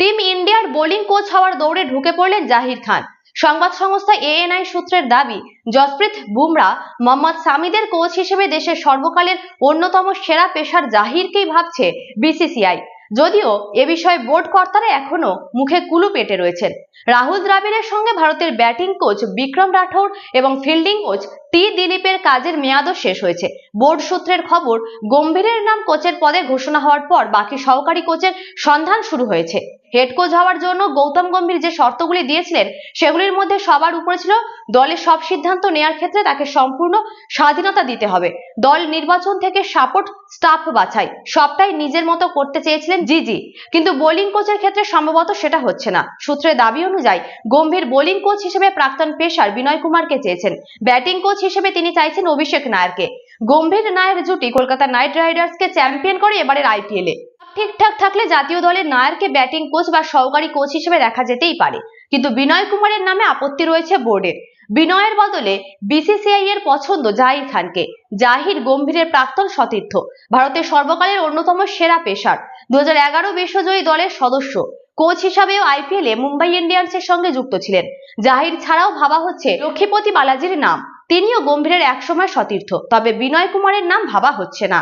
Team ইন্ডিয়ার bowling coach হওয়ার দৌড়ে ঢুকে পড়লেন জাহির খান। সংবাদ সংস্থা এএনআই সূত্রের দাবি, জসপ্রীত বুমরা মোহাম্মদ সামিদের কোচ হিসেবে দেশের সর্বকালের অন্যতম সেরা পেশার জাহিরকেই ভাবছে বিসিসিআই। যদিও এ বিষয়ে বোর্ড কর্তারা এখনও মুখে কুলু পেটে রয়েছেন। রাহুল দ্রাবিড়ের সঙ্গে ভারতের ব্যাটিং কোচ বিক্রম রাঠৌর এবং ফিল্ডিং কোচ টি দিলীপের কাজের মেয়াদও শেষ হয়েছে। বোর্ড সূত্রের খবর, গম্ভীরের নাম কোচের পদে ঘোষণা হওয়ার পর বাকি সহকারী কোচের সন্ধান শুরু হয়েছে। হেড কোচ হওয়ার জন্য গৌতম গম্ভীর যে শর্তগুলি দিয়েছিলেন, সেগুলির মধ্যে সবার উপরে ছিল দলের সব সিদ্ধান্ত নেয়ার ক্ষেত্রে তাকে সম্পূর্ণ স্বাধীনতা দিতে হবে। দল নির্বাচন থেকে সাপোর্ট স্টাফ বাছাই, সবটাই নিজের মতো করতে চেয়েছিলেন জিজি। কিন্তু বোলিং কোচের ক্ষেত্রে সম্ভবত সেটা হচ্ছে না। সূত্রের দাবি অনুযায়ী, গম্ভীর বোলিং কোচ হিসেবে প্রাক্তন পেশার বিনয় কুমারকে চেয়েছেন। ব্যাটিং কোচ হিসেবে তিনি চাইছেন অভিষেক নায়ারকে। গম্ভীর নায়ের জুটি কলকাতা নাইট রাইডার্সকে চ্যাম্পিয়ন করে এবারের আইপিএলে ঠিকঠাক থাকলে জাতীয় দলের নায়ারকে ব্যাটিং কোচ বা সহকারী কোচ হিসেবে দেখা যেতেই পারে। কিন্তু বিনয় কুমারের নামে আপত্তি রয়েছে বোর্ডের বিনয়ের বদলে বিসিসিআই এর পছন্দ জাহির খানকে। জাহির গম্ভীরের প্রাক্তন সতীর্থ। ভারতের সর্বকালের অন্যতম সেরা পেসার। দু বিশ্বজয়ী দলের সদস্য। কোচ হিসাবেও আইপিএলে মুম্বাই ইন্ডিয়ান্সের সঙ্গে যুক্ত ছিলেন। জাহির ছাড়াও ভাবা হচ্ছে লক্ষ্মীপতি বালাজির নাম। তিনিও গম্ভীরের একসময় সতীর্থ। তবে বিনয় কুমারের নাম ভাবা হচ্ছে না।